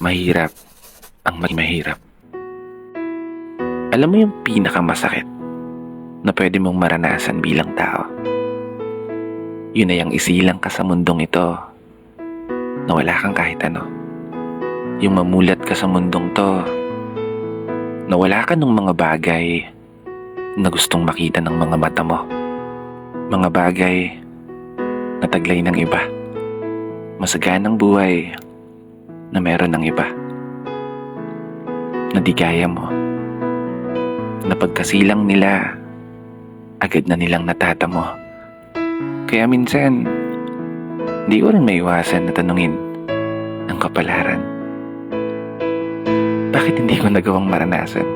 mahirap ang maging mahirap. Alam mo yung pinakamasakit na pwede mong maranasan bilang tao? Yun ay ang isilang ka sa mundong ito na wala kang kahit ano. Yung mamulat ka sa mundong to na wala ka ng mga bagay na gustong makita ng mga mata mo. Mga bagay na taglay ng iba. Masaganang buhay na meron ng iba. Na di kaya mo. Na pagkasilang nila, agad na nilang natatamo. Kaya minsan, di ko rin maiwasan na tanungin ang kapalaran. Bakit hindi ko nagawang maranasan?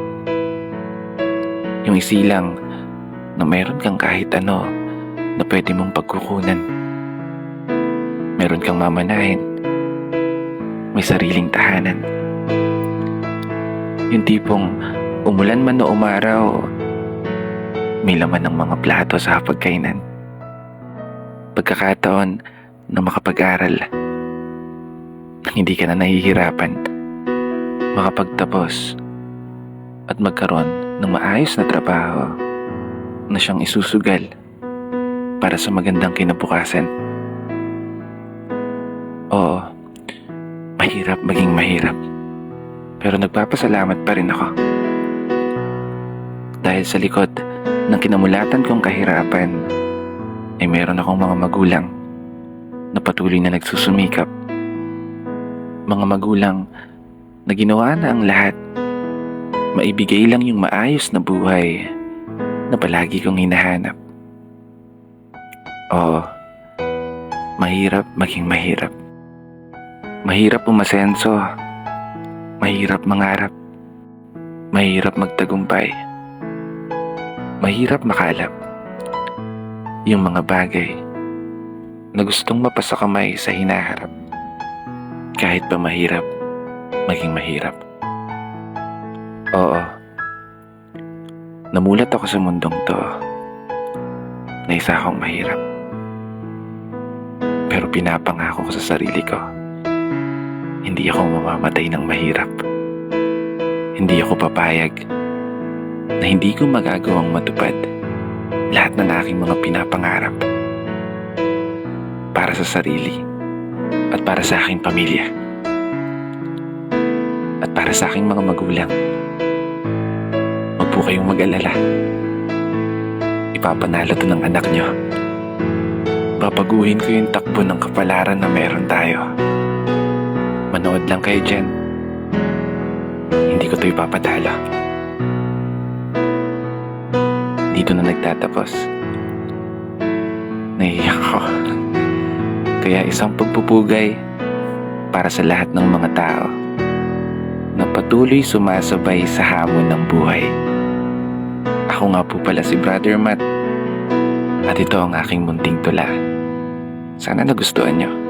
Yung isilang na meron kang kahit ano na pwede mong pagkukunan. Meron kang mamanahin. May sariling tahanan. Yung tipong umulan man o umaraw, may laman ng mga plato sa hapagkainan. Pagkakataon na makapag-aral nang hindi ka na nahihirapan, makapagtapos at magkaroon ng maayos na trabaho na siyang isusugal para sa magandang kinabukasan. Oo, mahirap maging mahirap. Pero nagpapasalamat pa rin ako. Dahil sa likod ng kinamulatan kong kahirapan, ay meron akong mga magulang na patuloy na nagsusumikap. Mga magulang na ginawa na ang lahat. Maibigay lang yung maayos na buhay na palagi kong hinahanap. Oo, mahirap maging mahirap. Mahirap umasenso. Mahirap mangarap. Mahirap magtagumpay. Mahirap makalap. Yung mga bagay na gustong mapasa kamay sa hinaharap. Kahit pa mahirap, maging mahirap. Oo. Namulat ako sa mundong to na isa akong mahirap. Pero pinapangako ko sa sarili ko, hindi ako mamamatay ng mahirap. Hindi ako papayag na hindi ko magagawang matupad lahat ng aking mga pinapangarap para sa sarili at para sa aking pamilya at para sa aking mga magulang. Huwag po kayong mag-alala. Ipapanalo to ng anak nyo. Papaguhin ko yung takbo ng kapalaran na meron tayo. Manood lang kayo dyan. Hindi ko to ipapatalo. Dito na nagtatapos. Naiiyak ako. Kaya isang pagpupugay para sa lahat ng mga tao na patuloy sumasabay sa hamon ng buhay. Ako nga po pala si Brother Matt at ito ang aking munting tula. Sana nagustuhan nyo.